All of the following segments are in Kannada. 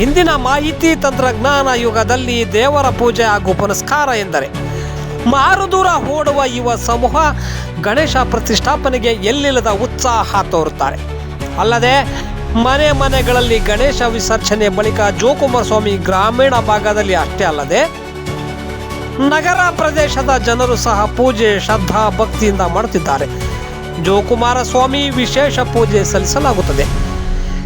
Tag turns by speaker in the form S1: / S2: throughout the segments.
S1: ಇಂದಿನ ಮಾಹಿತಿ ತಂತ್ರಜ್ಞಾನ ಯುಗದಲ್ಲಿ ದೇವರ ಪೂಜೆ ಹಾಗೂ ಪುನಸ್ಕಾರ ಎಂದರೆ, ಮಾರುದೂರ ಓಡುವ ಯುವ ಸಮೂಹ ಗಣೇಶ ಪ್ರತಿಷ್ಠಾಪನೆಗೆ ಎಲ್ಲಿಲ್ಲದ ಉತ್ಸಾಹ ತೋರುತ್ತಾರೆ. ಅಲ್ಲದೆ, ಮನೆ ಮನೆಗಳಲ್ಲಿ ಗಣೇಶ ವಿಸರ್ಜನೆ ಬಳಿಕ ಜೋಕುಮಾರ ಸ್ವಾಮಿ ಗ್ರಾಮೀಣ ಭಾಗದಲ್ಲಿ ಅಷ್ಟೇ ಅಲ್ಲದೆ, ನಗರ ಪ್ರದೇಶದ ಜನರು ಸಹ ಪೂಜೆ ಶ್ರದ್ಧಾ ಭಕ್ತಿಯಿಂದ ಮಾಡುತ್ತಿದ್ದಾರೆ. ಜೋಕುಮಾರ ಸ್ವಾಮಿ ವಿಶೇಷ ಪೂಜೆ ಸಲ್ಲಿಸಲಾಗುತ್ತದೆ.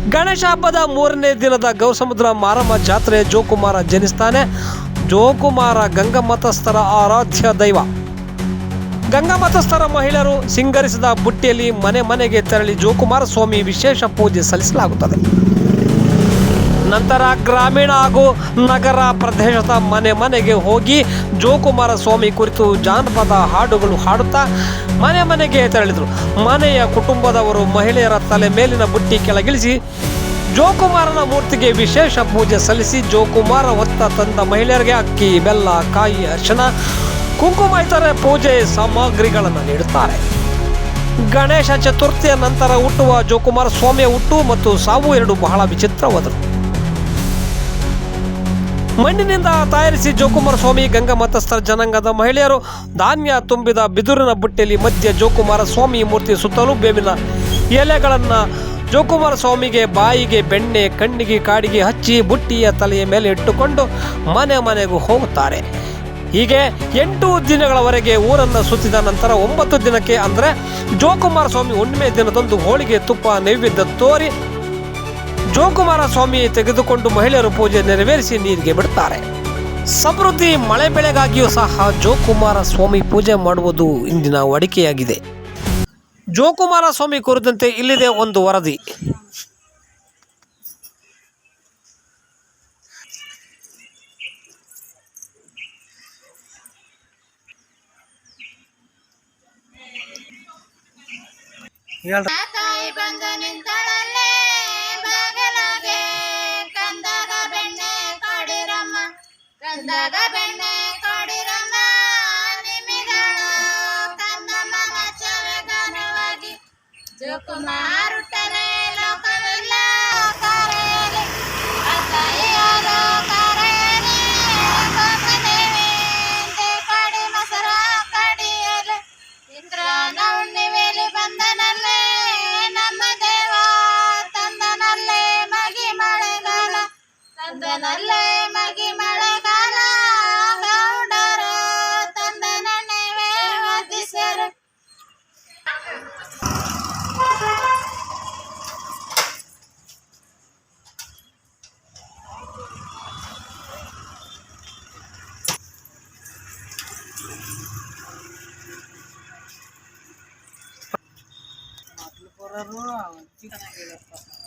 S1: ಗಣೇಶ ಹಬ್ಬದ ಮೂರನೇ ದಿನದ ಗೌಸಮುದ್ರ ಮಾರಮ್ಮ ಜಾತ್ರೆ ಜೋಕುಮಾರ ಜನಿಸ್ತಾನೆ. ಜೋಕುಮಾರ ಗಂಗಮತಸ್ಥರ ಆರಾಧ್ಯ ದೈವ. ಗಂಗಮತಸ್ಥರ ಮಹಿಳೆಯರು ಸಿಂಗರಿಸಿದ ಬುಟ್ಟಿಯಲ್ಲಿ ಮನೆ ಮನೆಗೆ ತೆರಳಿ ಜೋಕುಮಾರ ಸ್ವಾಮಿ ವಿಶೇಷ ಪೂಜೆ ಸಲ್ಲಿಸಲಾಗುತ್ತದೆ. ನಂತರ ಗ್ರಾಮೀಣ ಹಾಗೂ ನಗರ ಪ್ರದೇಶದ ಮನೆ ಮನೆಗೆ ಹೋಗಿ ಜೋಕುಮಾರ ಸ್ವಾಮಿ ಕುರಿತು ಜಾನಪದ ಹಾಡುಗಳು ಹಾಡುತ್ತಾ ಮನೆ ಮನೆಗೆ ತೆರಳಿದರು. ಮನೆಯ ಕುಟುಂಬದವರು ಮಹಿಳೆಯರ ತಲೆ ಮೇಲಿನ ಬುಟ್ಟಿ ಕೆಳಗಿಳಿಸಿ ಜೋಕುಮಾರನ ಮೂರ್ತಿಗೆ ವಿಶೇಷ ಪೂಜೆ ಸಲ್ಲಿಸಿ ಜೋಕುಮಾರ ಹೊತ್ತ ತಂದ ಮಹಿಳೆಯರಿಗೆ ಅಕ್ಕಿ, ಬೆಲ್ಲ, ಕಾಯಿ ಅರ್ಶನ ಕುಂಕುಮ ಇತರೆ ಪೂಜೆ ಸಾಮಗ್ರಿಗಳನ್ನು ನೀಡುತ್ತಾರೆ. ಗಣೇಶ ಚತುರ್ಥಿಯ ನಂತರ ಹುಟ್ಟುವ ಜೋಕುಮಾರ ಸ್ವಾಮಿಯ ಹುಟ್ಟು ಮತ್ತು ಸಾವು ಎರಡು ಬಹಳ ವಿಚಿತ್ರವಾದರು ಮಣ್ಣಿನಿಂದ ತಯಾರಿಸಿ ಜೋಕುಮಾರ ಸ್ವಾಮಿ ಗಂಗಾ ಮತಸ್ಥರ ಜನಾಂಗದ ಮಹಿಳೆಯರು ಧಾನ್ಯ ತುಂಬಿದ ಬಿದುರಿನ ಬುಟ್ಟಿಯಲ್ಲಿ ಮಧ್ಯ ಜೋಕುಮಾರ ಸ್ವಾಮಿ ಮೂರ್ತಿ ಸುತ್ತಲೂ ಬೇವಿನ ಎಲೆಗಳನ್ನು ಜೋಕುಮಾರ ಸ್ವಾಮಿಗೆ ಬಾಯಿಗೆ, ಬೆಣ್ಣೆ, ಕಣ್ಣಿಗೆ, ಕಾಡಿಗೆ ಹಚ್ಚಿ ಬುಟ್ಟಿಯ ತಲೆಯ ಮೇಲೆ ಇಟ್ಟುಕೊಂಡು ಮನೆ ಮನೆಗೂ ಹೋಗುತ್ತಾರೆ. ಹೀಗೆ ಎಂಟು ದಿನಗಳವರೆಗೆ ಊರನ್ನು ಸುತ್ತಿದ ನಂತರ ಒಂಬತ್ತು ದಿನಕ್ಕೆ ಅಂದರೆ ಜೋಕುಮಾರ ಸ್ವಾಮಿ ಹುಣ್ಣಿಮೆ ದಿನದಂದು ಹೋಳಿಗೆ ತುಪ್ಪ, ನೈವೇದ್ಯ ತೋರಿ ಜೋಕುಮಾರ ಸ್ವಾಮಿ ತೆಗೆದುಕೊಂಡು ಮಹಿಳೆಯರು ಪೂಜೆ ನೆರವೇರಿಸಿ ನೀರಿಗೆ ಬಿಡುತ್ತಾರೆ. ಸಮೃದ್ಧಿ ಮಳೆ ಬೆಳೆಗಾಗಿಯೂ ಸಹ ಜೋಕುಮಾರ ಸ್ವಾಮಿ ಪೂಜೆ ಮಾಡುವುದು ಇಂದಿನ ವಾಡಿಕೆಯಾಗಿದೆ. ಜೋಕುಮಾರ ಸ್ವಾಮಿ ಕುರಿತಂತೆ ಇಲ್ಲಿದೆ ಒಂದು ವರದಿ. ಹೇಳ್ರಿ
S2: ಕಂದಾಗ ಬೆಣ್ಣೆ ಕೊಡಿರಮ್ಮ. ನಿಮಿಗಳು ಕಂದಮ್ಮ ಮಚ್ಚವೆ ಗಾನವಾಗಿ ಜೋಕುಮಾರುಟ್ಟರೆ ಲೋಕವೆಲ್ಲ ಕರೆಯಲಿ ಅತ್ತಾಯಿಯಾದ ಕರೆಯಲಿ ಗೋಪದೇವಿ ಕಡಿ ಮಸರ ಕಡಿಯಲಿ. ಇಂದ್ರನ ಹುಣ್ಣಿಮೆಯಲ್ಲಿ ಬಂದನಲ್ಲೇ, ನಮ್ಮ ದೇವ ತಂದನಲ್ಲೇ ಮಗಿ ಮಳೆಗಾಲ. ತಂದನಲ್ಲೇ locora rural, la?